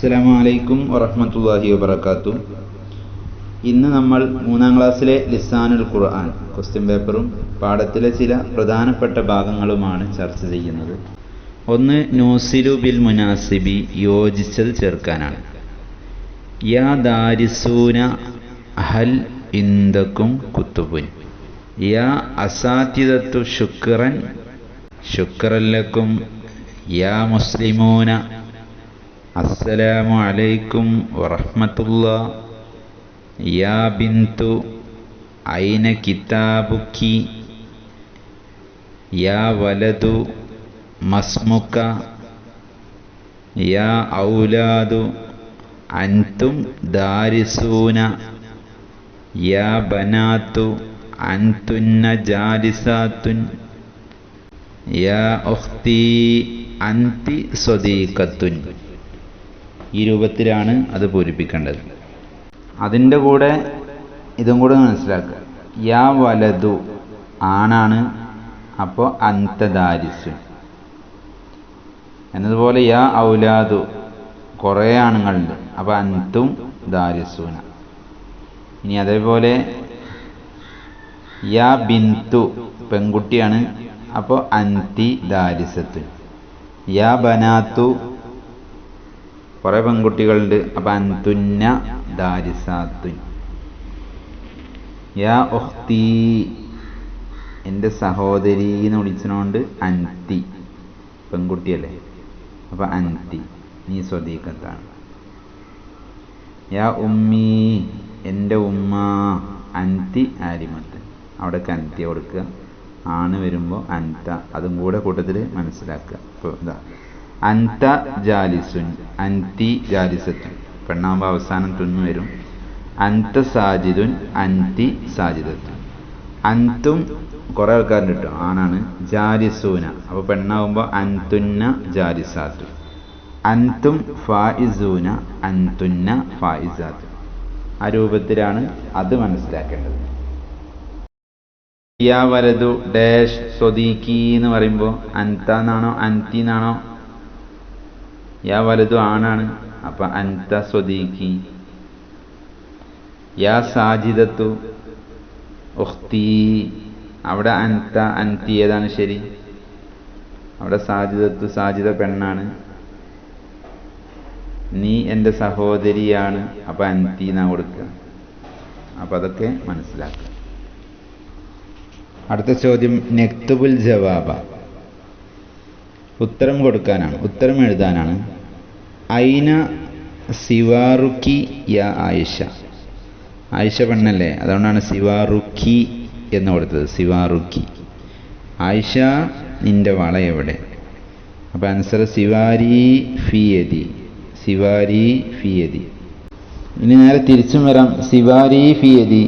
അസ്സലാമു അലൈക്കും വറഹ്മത്തുള്ളാഹി വബറകാതുഹു ഇന്ന് നമ്മൾ മൂന്നാം ക്ലാസ്സിലെ ലിസാനുൽ ഖുർആൻ ക്വസ്റ്റ്യൻ പേപ്പറും പാഠത്തിലെ ചില പ്രധാനപ്പെട്ട ഭാഗങ്ങളുമാണ് ചർച്ച ചെയ്യുന്നത്. ഒന്ന് നോസിലു ബിൽ മുനാസിബി യോജിച്ചത് ചേർക്കാനാണ്. യാ ദാരിസൂന ഹൽ ഇന്ദക്കും കുത്തുബുൻ. യാ അസാത്തിദത്തു ശുക്രൻ ശുക്രല്ലക്കും യാ മുസ്ലിമൂന അസ്സലാമു അലൈക്കും വറഹ്മത്തുള്ള. യാ ബിന്തു ഐന കിതാബുക്കി? യാ വലതു മസ്മുക്ക? യാ ഔലാദു അൻതും ദാരിസൂന? യാ ബനാത്തു അൻതുന്ന ജാലിസാത്തുൻ? യാ ഉഖ്തി അൻതി സ്വദീഖത്തുൻ? ഈ രൂപത്തിലാണ് അത് പൂരിപ്പിക്കേണ്ടത്. അതിന്റെ കൂടെ ഇതും കൂടെ മനസ്സിലാക്കുക. യാ വലതു ആണാണ് അപ്പോൾ അന്തദാരിസു എന്നതുപോലെ യാ ഔലാദു കുറേ ആണുങ്ങളുണ്ട് അപ്പോൾ അന്തും ദാരിസൂന ഇനി അതേപോലെ യാ ബിന്തു പെൺകുട്ടിയാണ് അപ്പോൾ അന്തി ദാരിസത്തു യാ ബനാത്തു കുറേ പെൺകുട്ടികളുണ്ട്. അപ്പം അന്തുന്ന ദാരിസാത്തുൻ. യാ ഒഹ്തി എന്റെ സഹോദരി എന്ന് വിളിച്ചതുകൊണ്ട് അന്തി പെൺകുട്ടിയല്ലേ? അപ്പം അന്തി നീ സ്വദീകത്താണ് യാ ഉമ്മി. എന്റെ ഉമ്മ. അന്തി ആരിമത്ത് അവിടെ അന്ത്യ കൊടുക്കുക ആണ് വരുമ്പോൾ അന്ത അതും കൂടെ കൂട്ടത്തിൽ മനസ്സിലാക്കുക ഇപ്പോൾ ഇതാ അന്ത ജാലിസുൻ അന്തി ജാലിസത്തു പെണ്ണാകുമ്പോൾ അവസാനം തുന്നു വരും. അന്ത സാജിദുൻ അന്തി സാജിദത്തു അന്തും കുറേ ആൾക്കാരുണ്ട് കേട്ടോ ആണാണ്. ജാലിസൂന. അപ്പോൾ പെണ്ണാകുമ്പോൾ അന്തുന്ന ജാലിസാത്തു. അന്തും ഫായിസൂന അന്തുന്ന ഫായിസാത്തു ആ രൂപത്തിലാണ് അത് മനസ്സിലാക്കേണ്ടത്. യാ ഡാഷ് സ്വദീക്കി എന്ന് പറയുമ്പോൾ അന്ത എന്നാണോ അന്തി എന്നാണോ യാ വലുതു ആണാണ് അപ്പൊ അന്ത സ്വദീഖി. യാ സാജിദത്തു അവിടെ അൻത അന്തി ഏതാണ് ശരി? അവിടെ സാജിദത്തു സാജിദ പെണ്ണാണ്. നീ എന്റെ സഹോദരിയാണ് അപ്പൊ അന്തി എന്നാ കൊടുക്കുക അപ്പൊ അതൊക്കെ മനസ്സിലാക്കുക അടുത്ത ചോദ്യം നെക്തുബുൽ ജവാബ. ഉത്തരം കൊടുക്കാനാണ് ഉത്തരം എഴുതാനാണ്. ഐന സിവാറുക്കി യ ആയിഷ. ആയിഷ പെണ്ണല്ലേ അതുകൊണ്ടാണ് സിവാറുക്കി എന്ന് കൊടുത്തത് സിവാറുക്കി. ആയിഷ നിന്റെ വള എവിടെ? അപ്പം ആൻസർ സിവാരി ഫിയതി സിവാരി ഫിയതി. ഇനി നേരെ തിരിച്ചും വരാം സിവാരി ഫിയതി.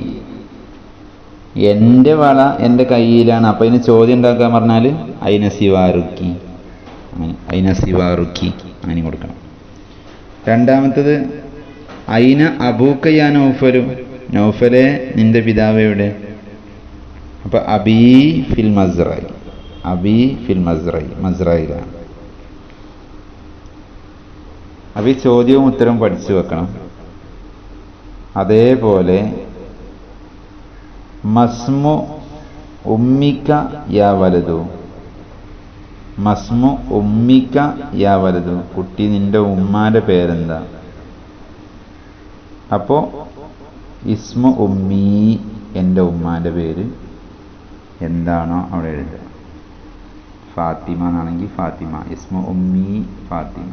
എന്റെ വള എന്റെ കയ്യിലാണ് അപ്പം ഇതിന് ചോദ്യം ഉണ്ടാക്കാൻ പറഞ്ഞാൽ അതിനെ സിവാറുക്കി. അയിന സിവാറുക്കി അങ്ങനെ കൊടുക്കണം. രണ്ടാമത്തത് അയിന അബൂക്കയ്യാ നൗഫലു നൗഫലെ നിന്റെ പിതാവയുടെ അപ്പൊ അബീ ഫിൽ മസ്റായി അബി ഫിൽ മസ്റായി മസ്റായിലാണ്. അബി ചോദ്യവും ഉത്തരവും പഠിച്ചു വെക്കണം. അതേപോലെ മസ്മു ഉമ്മിക്ക യാ വലതു മസ്മു ഉമ്മിക്ക യാ വലതു. കുട്ടി നിന്റെ ഉമ്മാന്റെ പേരെന്താ? അപ്പോ ഇസ്മു ഉമ്മി എന്റെ ഉമ്മാന്റെ പേര് എന്താണോ അവിടെ എഴുതുക. ഫാത്തിമ എന്നാണെങ്കിൽ ഫാത്തിമ. ഇസ്മു ഉമ്മി ഫാത്തിമ.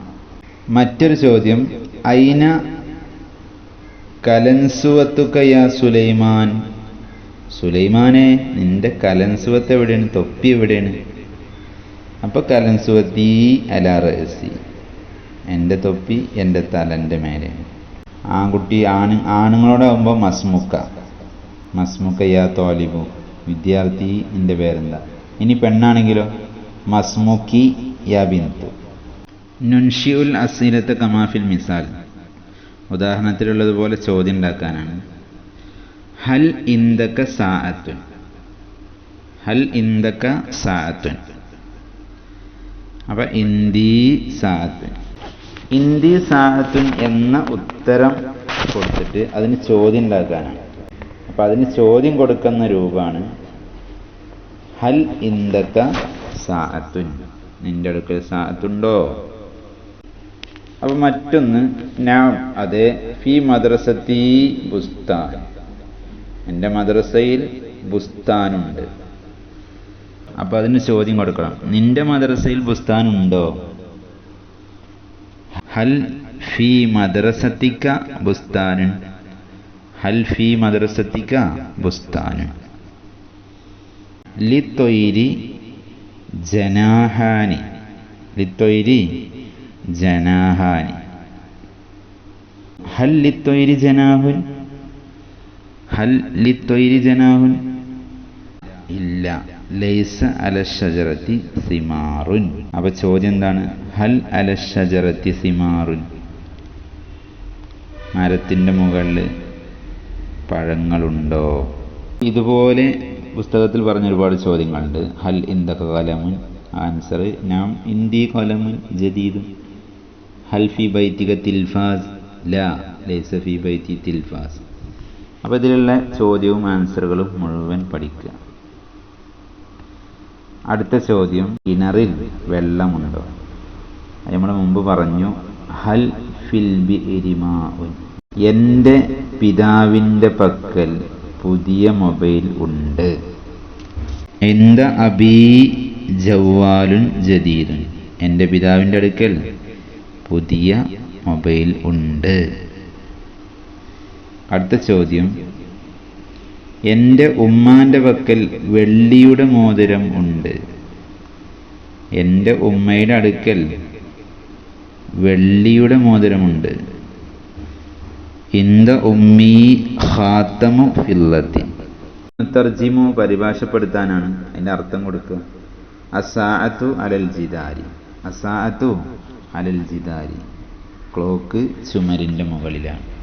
മറ്റൊരു ചോദ്യം. ഐന കലൻസുവത്തുക്ക യാ സുലൈമാൻ? സുലൈമാനെ നിന്റെ കലൻസുവത്ത് എവിടെയാണ്? തൊപ്പി എവിടെയാണ്? അപ്പൊ കലൻസുവത്തി അല റഹസി. എന്റെ തൊപ്പി എന്റെ തലന്റെ മേലെ. ആൺകുട്ടി ആണ് ആണുങ്ങളോടാകുമ്പോൾ മസ്മുക്ക മസ്മുക്ക. യാ തോലിബു. വിദ്യാർത്ഥി എന്റെ പേരെന്താ? ഇനി പെണ്ണാണെങ്കിലോ? മസ്മുക്കി യാ ബിന്തു. നുൻഷിഉൽ അസീലത്തെ കമാഫിൽ മിസാൽ. ഉദാഹരണത്തിലുള്ളതുപോലെ ചോദ്യം ഉണ്ടാക്കാനാണ് ഹൽ ഇന്ദക്ക സാഅത്തുൻ. ഹൽ ഇന്ദക്ക സാഅത്തുൻ. അപ്പൊ ഇന്ദി സാത്ത് ഇന്ദി സാത്ത് എന്ന ഉത്തരം കൊടുത്തിട്ട് അതിന് ചോദ്യം ഉണ്ടാക്കാനാണ്. അപ്പം അതിന് ചോദ്യം കൊടുക്കുന്ന രൂപമാണ് ഹൽ ഇന്ദക്ക സാത്തുൻ. നിന്റെ അടുക്കൽ സാത്തുണ്ടോ? അപ്പൊ മറ്റൊന്ന് ഞാൻ അതെ ഫി മദ്രസത്തി ബുസ്താൻ. എന്റെ മദ്രസയിൽ ബുസ്താനുണ്ട്. അപ്പൊ അതിന് ചോദ്യം കൊടുക്കണം. നിന്റെ മദ്രസയിൽ ബുസ്താനുണ്ടോ? ഹൽ ഫി മദ്രസത്തിക്ക ബുസ്താനുൻ ഹൽ ഫി മദ്രസത്തിക്ക ബുസ്താനുൻ ലിത്തൊയിരി ജനാഹാനി. ലിത്തൊയിരി ജനാഹാനി. ഹൽ ലിത്തൊയിരി ജനാഹുൻ. ഹൽ ലിത്തൊയിരി ജനാഹുൻ. ഇല്ല. ലൈസ അല സിമാറുൻ. അപ്പൊ ചോദ്യം എന്താണ്? ഹൽ അല ഷജറത്തി സിമാറുൻ. മരത്തിന്റെ മുകളിൽ പഴങ്ങളുണ്ടോ? ഇതുപോലെ പുസ്തകത്തിൽ പറഞ്ഞ ഒരുപാട് ചോദ്യങ്ങളുണ്ട്. ഹൽ ഇന്തക കലമുൻ. ആൻസർ നാം ഇന്ദി കലമുൻ ജദീദും. ഹൽ ഫി ബൈത്തിക തിൽഫാസ്. ലാ ലൈസ ഫി ബൈത്തി തിൽഫാസ്. അപ്പോൾ ഇതിലുള്ള ചോദ്യവും ആൻസറുകളും മുഴുവൻ പഠിക്കുക. അടുത്ത ചോദ്യം കിണറിൽ വെള്ളമുണ്ടോ? നമ്മൾ മുമ്പ് പറഞ്ഞു ഹൽ ഫിൽ ബി എരിമാഉൻ എന്റെ പിതാവിന്റെ പക്കൽ പുതിയ മൊബൈൽ ഉണ്ട്. എന്ത അബീ ജവാലുൻ ജദീദുൻ എന്റെ പിതാവിന്റെ അടുക്കൽ പുതിയ മൊബൈൽ ഉണ്ട്. അടുത്ത ചോദ്യം എന്റെ ഉമ്മാന്റെ പക്കൽ വെള്ളിയുടെ മോതിരം ഉണ്ട്. എന്റെ ഉമ്മയുടെ അടുക്കൽ വെള്ളിയുടെ മോതിരമുണ്ട്. ഇന്ത ഉമ്മി ഹാത്തമു ഫില്ലത്തി. തർജിമു പരിഭാഷപ്പെടുത്താനാണ് അതിന്റെ അർത്ഥം കൊടുക്കുക. അസാഅത്തു അലൽ ജിദാരി. അസാഅത്തു അലൽ ജിദാരി. ക്ലോക്ക് ചുമരിന്റെ മുകളിലാണ്.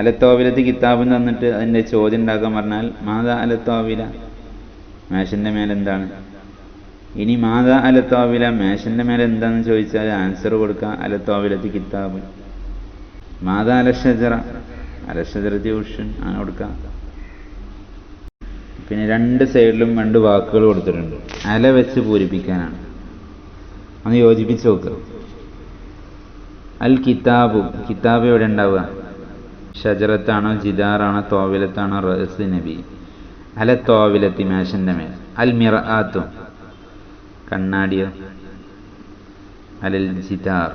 അലത്തോവിലത്ത് കിതാബ് തന്നിട്ട് അതിന്റെ ചോദ്യം ഉണ്ടാക്കാൻ പറഞ്ഞാൽ മാതാ അലത്തോവില? മേശന്റെ മേലെന്താണ്? ഇനി മാതാ അലത്തോവില? മേശന്റെ മേലെ എന്താണെന്ന് ചോദിച്ചാൽ ആൻസർ കൊടുക്കുക അലത്തോവിലത്ത് കിതാബ്. മാതാ അലഷജറ? അലഷജറത്തി ഉഷൻ അങ്ങനെ കൊടുക്കുക. പിന്നെ രണ്ട് സൈഡിലും രണ്ട് വാക്കുകൾ കൊടുത്തിട്ടുണ്ട്. അല വെച്ച് പൂരിപ്പിക്കാനാണ്. ഒന്ന് യോജിപ്പിച്ച് നോക്കുക അൽ കിതാബു. കിതാബ് എവിടെ ഉണ്ടാവുക? ഷജറത്താണോ ജിദാറാണോ തോവിലത്താണോ റസ് നബി. അല തോവിലത്തി മേശന്റെ മേൽ. അൽ മിറ ആത്തും കണ്ണാടിയോ? അലൽ ജിദാർ.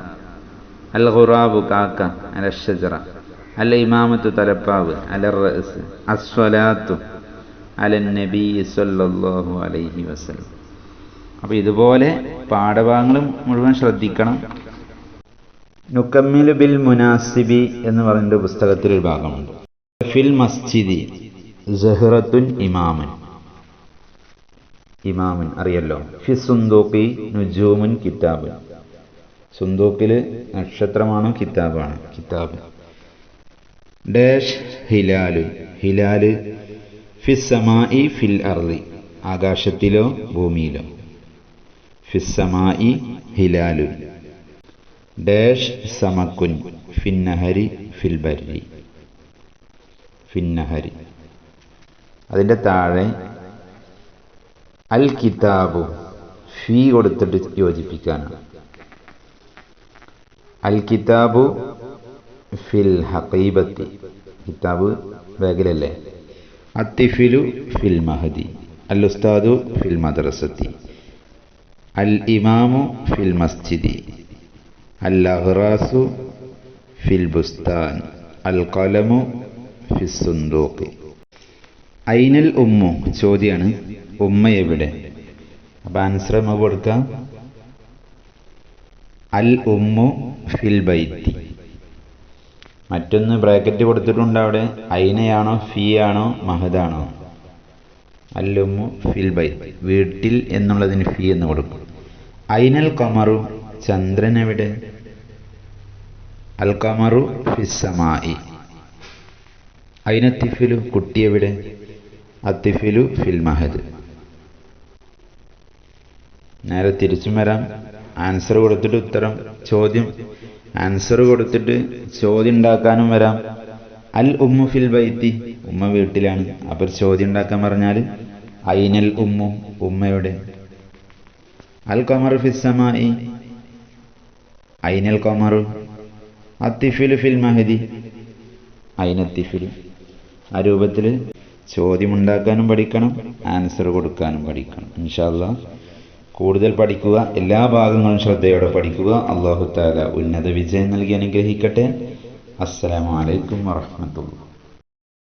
അൽ ഖുറാബു കാക്ക. അല ഷജറ. അല്ല ഇമാമത്തു തലപ്പാവ്. അല റസ് അസ്വലാത്തു അല നബി അലൈഹി വസ്ലം അപ്പോൾ ഇതുപോലെ പാഠഭാഗങ്ങളും മുഴുവൻ ശ്രദ്ധിക്കണം. നുക്കമ്മിലു ബിൽ മുനാസിബി എന്ന് പറയുന്ന പുസ്തകത്തിൽ ഒരു ഭാഗമുണ്ട്. ഫിൽ മസ്ജിദി ജഹ്റത്തുൻ ഇമാമൻ. ഇമാമൻ അറിയല്ലോ? ഫി സുന്ദൂക്കി നുജൂമുൻ കിതാബ് സുന്ദൂക്കിൽ നക്ഷത്രമാണോ കിതാബാണ് കിതാബ്. ഡാഷ് ഹിലാലു ഹിലാൽ സമാഇ ഫിൽ അർളി ആകാശത്തിലോ ഭൂമിയിലോ. ഫിസ്സമായി ഹിലാലു. ഡാഷ് സമക്കുൻ ഫിന്നഹരി ഫിൽ ബരി ഫിന്നഹരി. അതിന്റെ താഴെ അൽ കിതാബു ഫീ കൊടുത്തിട്ട് യോജിപ്പിക്കാനാണ്. അൽ കിതാബു ഫിൽ ഹക്കീബത്തി കിതാബ് ബാഗിലല്ലേ അത്തിഫിലു ഫിൽ മഹദി. അൽ ഉസ്താദു ഫിൽ മദ്രസത്തി. അൽ ഇമാമു ഫിൽ മസ്ജിദി. അൽ അഹ്റാസു ഫിൽ ബുസ്താൻ അൽ കലമു സുന്ദൂഖ്. ഐനൽ ഉമ്മു ചോദ്യമാണ് ഉമ്മ എവിടെ? അപ്പം ആൻസർ നമുക്ക് കൊടുക്കാം. അൽ ഉമ്മു ഫിൽ ബൈത്തി. മറ്റൊന്ന് ബ്രാക്കറ്റ് കൊടുത്തിട്ടുണ്ട് അവിടെ. ഐനയാണോ ഫീ ആണോ മഹദാണോ അല്ലുമ്മു ഫിൽ ബൈ വീട്ടിൽ എന്നുള്ളതിന് ഫീ എന്ന് കൊടുക്കും. ഐനൽ കമറു ചന്ദ്രൻ എവിടെ അൽ കമറു ഫിസ്സമായി അയിനത്തിഫിലു കുട്ടി എവിടെ അത്തിഫിലു ഫിൽ മഹദ്. നേരെ തിരിച്ചും വരാം. ആൻസർ കൊടുത്തിട്ട് ഉത്തരം ചോദ്യം. ആൻസർ കൊടുത്തിട്ട് ചോദ്യം ഉണ്ടാക്കാനും വരാം. അൽ ഉമ്മു ഫിൽ ബൈത്തി. ഉമ്മ വീട്ടിലാണ്. അപ്പൊ ചോദ്യം ഉണ്ടാക്കാൻ പറഞ്ഞാൽ ഐനൽ ഉമ്മു ഉമ്മയുടെ അൽ കമർ ഫിസ്സമായി ഐനൽ കമറു അത്തിഫിൽ ഫിൽ മഹദി. ഐനത്തിഫിൽ ആ രൂപത്തിൽ ചോദ്യമുണ്ടാക്കാനും പഠിക്കണം ആൻസർ കൊടുക്കാനും പഠിക്കണം. ഇൻഷാല്ല കൂടുതൽ പഠിക്കുക എല്ലാ ഭാഗങ്ങളും ശ്രദ്ധയോടെ പഠിക്കുക. അള്ളാഹു താല ഉന്നത വിജയം നൽകി അനുഗ്രഹിക്കട്ടെ. അസ്സലാമലൈക്കും വറഹമത്തുള്ള